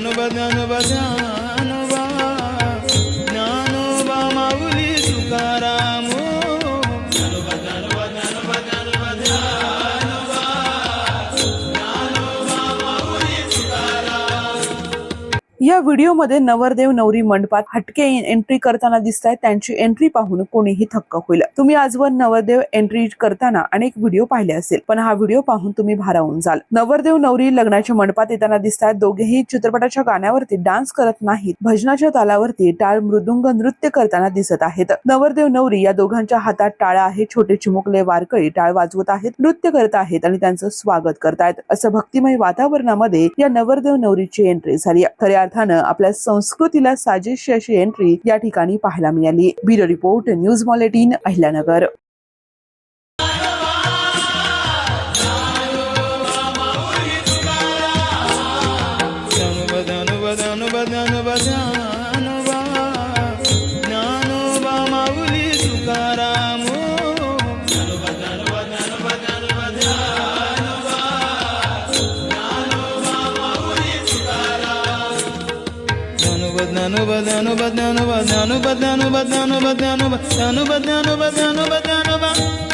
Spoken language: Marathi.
ಅನುಬದ ಅನುಬದ या व्हिडिओमध्ये नवरदेव नवरी मंडपात हटके एंट्री करताना दिसत आहेत त्यांची एंट्री पाहून कोणीही थक्क होईल. तुम्ही आजवर नवरदेव एंट्री करताना अनेक व्हिडिओ पाहिले असेल. पण हा व्हिडिओ पाहून तुम्ही भारावून जाल. नवरदेव नवरी लग्नाच्या मंडपात येताना दिसतात दोघेही चित्रपटाच्या गाण्यावरती डान्स करत नाहीत. भजनाच्या तालावरती टाळ मृदुंग नृत्य करताना दिसत आहेत. नवरदेव नवरी या दोघांच्या हातात टाळा आहे. छोटे चिमुकले वारकरी टाळ वाजवत आहेत. नृत्य करत आहेत आणि त्यांचं स्वागत करतायत. असं भक्तिमय वातावरणामध्ये या नवरदेव नवरीची एंट्री झाली खऱ्या अर्थानं आपल्या संस्कृतीला साजेशी अशी एंट्री या ठिकाणी पाहायला मिळाली. ब्युरो रिपोर्ट न्यूज मॉलेटीन अहिल्यानगर. ज्ञानोबा ज्ञानोबा ज्ञानोबा ಬದನು ಬದನು ಬದನು ಬದನು ಬದನು ಬದನು ಬದನು ಬದನು ಬದನು ಬದನು ಬದನು ಬದನು